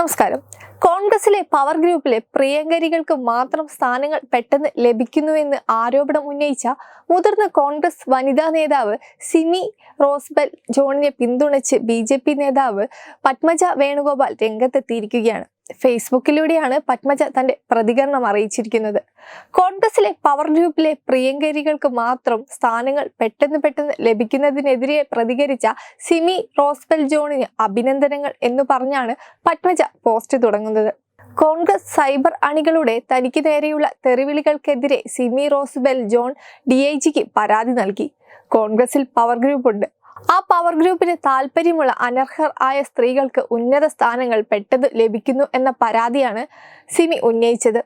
നമസ്കാരം. കോൺഗ്രസിലെ പവർ ഗ്രൂപ്പിലെ പ്രിയങ്കരികൾക്ക് മാത്രം സ്ഥാനങ്ങൾ പെട്ടെന്ന് ലഭിക്കുന്നുവെന്ന് ആരോപണം ഉന്നയിച്ച മുതിർന്ന കോൺഗ്രസ് വനിതാ നേതാവ് സിമി റോസ്ബൽ ജോണിനെ പിന്തുണച്ച് ബി നേതാവ് പത്മജ വേണുഗോപാൽ രംഗത്തെത്തിയിരിക്കുകയാണ്. ഫേസ്ബുക്കിലൂടെയാണ് പത്മജ തന്റെ പ്രതികരണം അറിയിച്ചിരിക്കുന്നത്. കോൺഗ്രസിലെ പവർ ഗ്രൂപ്പിലെ പ്രിയങ്കരികൾക്ക് മാത്രം സ്ഥാനങ്ങൾ പെട്ടെന്ന് പെട്ടെന്ന് ലഭിക്കുന്നതിനെതിരെ പ്രതികരിച്ച സിമി റോസ്ബെൽ ജോണിന് അഭിനന്ദനങ്ങൾ എന്ന് പറഞ്ഞാണ് പത്മജ പോസ്റ്റ് തുടങ്ങുന്നത്. കോൺഗ്രസ് സൈബർ അണികളുടെ തനിക്ക് നേരെയുള്ള തെറിവിളികൾക്കെതിരെ സിമി റോസ്ബെൽ ജോൺ ഡി പരാതി നൽകി. കോൺഗ്രസിൽ പവർ ഗ്രൂപ്പുണ്ട്. ആ പവർ ഗ്രൂപ്പിന് താല്പര്യമുള്ള അനർഹർ ആയ സ്ത്രീകൾക്ക് ഉന്നത സ്ഥാനങ്ങൾ പെട്ടെന്ന് ലഭിക്കുന്നു എന്ന പരാതിയാണ് സിമി ഉന്നയിച്ചത്.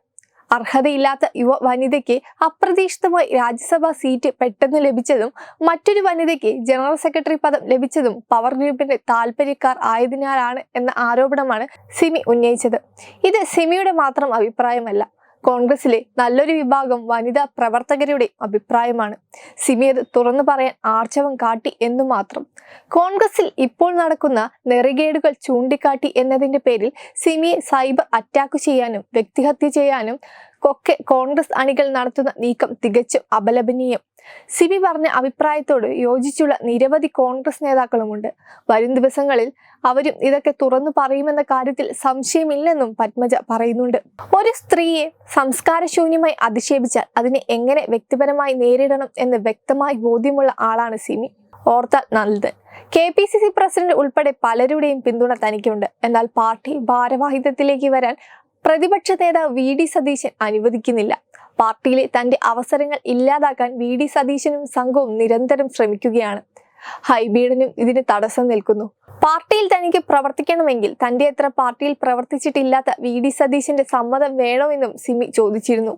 അർഹതയില്ലാത്ത യുവ വനിതയ്ക്ക് അപ്രതീക്ഷിതമായി രാജ്യസഭാ സീറ്റ് പെട്ടെന്ന് ലഭിച്ചതും മറ്റൊരു വനിതയ്ക്ക് ജനറൽ സെക്രട്ടറി പദം ലഭിച്ചതും പവർ ഗ്രൂപ്പിന്റെ താല്പര്യക്കാർ ആയതിനാലാണ് എന്ന ആരോപണമാണ് സിമി ഉന്നയിച്ചത്. ഇത് സിമിയുടെ മാത്രം അഭിപ്രായമല്ല. കോൺഗ്രസിലെ നല്ലൊരു വിഭാഗം വനിതാ പ്രവർത്തകരുടെ അഭിപ്രായമാണ്. സിമി അത് തുറന്നു പറയാൻ ആർജവം കാട്ടി എന്നു മാത്രം. കോൺഗ്രസിൽ ഇപ്പോൾ നടക്കുന്ന നെറികേടുകൾ ചൂണ്ടിക്കാട്ടി എന്നതിന്റെ പേരിൽ സിമിയെ സൈബർ അറ്റാക്ക് ചെയ്യാനും വ്യക്തിഹത്യ ചെയ്യാനും ഒക്കെ കോൺഗ്രസ് അണികൾ നടത്തുന്ന നീക്കം തികച്ചും അപലപനീയം. സിബി പറഞ്ഞ അഭിപ്രായത്തോട് യോജിച്ചുള്ള നിരവധി കോൺഗ്രസ് നേതാക്കളുമുണ്ട്. വരും ദിവസങ്ങളിൽ അവരും ഇതൊക്കെ തുറന്നു പറയുമെന്ന കാര്യത്തിൽ സംശയമില്ലെന്നും പത്മജ പറയുന്നുണ്ട്. ഒരു സ്ത്രീയെ സംസ്കാരശൂന്യമായി അധിക്ഷേപിച്ചാൽ അതിനെ എങ്ങനെ വ്യക്തിപരമായി നേരിടണം എന്ന് വ്യക്തമായി ബോധ്യമുള്ള ആളാണ് സിമി ഓർത്താൽ നല്ലത്. K P C C president ഉൾപ്പെടെ പലരുടെയും പിന്തുണ തനിക്കുണ്ട്. എന്നാൽ പാർട്ടി ഭാരവാഹിത്വത്തിലേക്ക് വരാൻ പ്രതിപക്ഷ നേതാവ് വി ഡി സതീശൻ അനുവദിക്കുന്നില്ല. പാർട്ടിയിലെ തന്റെ അവസരങ്ങൾ ഇല്ലാതാക്കാൻ വി ഡി സതീശനും സംഘവും നിരന്തരം ശ്രമിക്കുകയാണ്. ഹൈബീഡനും ഇതിന് തടസ്സം നിൽക്കുന്നു. പാർട്ടിയിൽ തനിക്ക് പ്രവർത്തിക്കണമെങ്കിൽ തന്റെ അത്ര പാർട്ടിയിൽ പ്രവർത്തിച്ചിട്ടില്ലാത്ത വി ഡി സതീശന്റെ സമ്മതം വേണമെന്നും സിമി ചോദിച്ചിരുന്നു.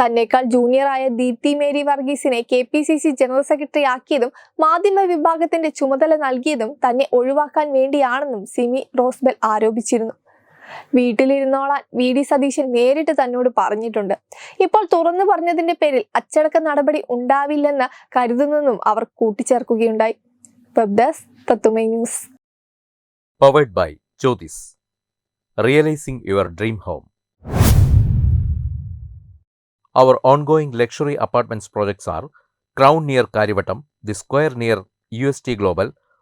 തന്നെക്കാൾ ജൂനിയറായ Deepthi Mary വർഗീസിനെ K P C C general secretary ആക്കിയതും മാധ്യമ വിഭാഗത്തിന്റെ ചുമതല നൽകിയതും തന്നെ ഒഴിവാക്കാൻ വേണ്ടിയാണെന്നും സിമി റോസ്ബെൽ ആരോപിച്ചിരുന്നു. വീട്ടിലിരുന്നോളാൻ വി ഡി സതീശൻ നേരിട്ട് തന്നോട് പറഞ്ഞിട്ടുണ്ട് ഇപ്പോൾ തുറന്നു പറഞ്ഞതിന്റെ പേരിൽ അച്ചടക്ക നടപടി ഉണ്ടാവില്ലെന്ന് കരുതുന്നെന്നും അവർ കൂട്ടിച്ചേർക്കുകയുണ്ടായി web desk Tatwamayi news powered by Jyotis. Realizing your dream home. Our ongoing luxury apartments projects are Crown